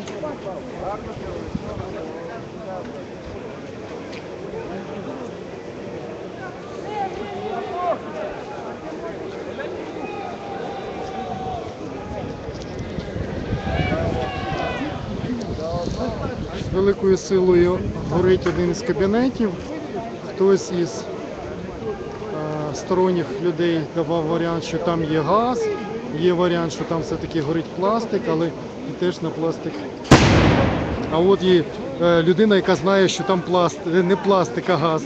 З великою силою горить один з кабінетів. Хтось із е, сторонніх людей давав варіант, що там є газ, є варіант, що там все-таки горить пластик, але і теж на пластик. А от є е, людина, яка знає, що там пласт... не пластик, а газ.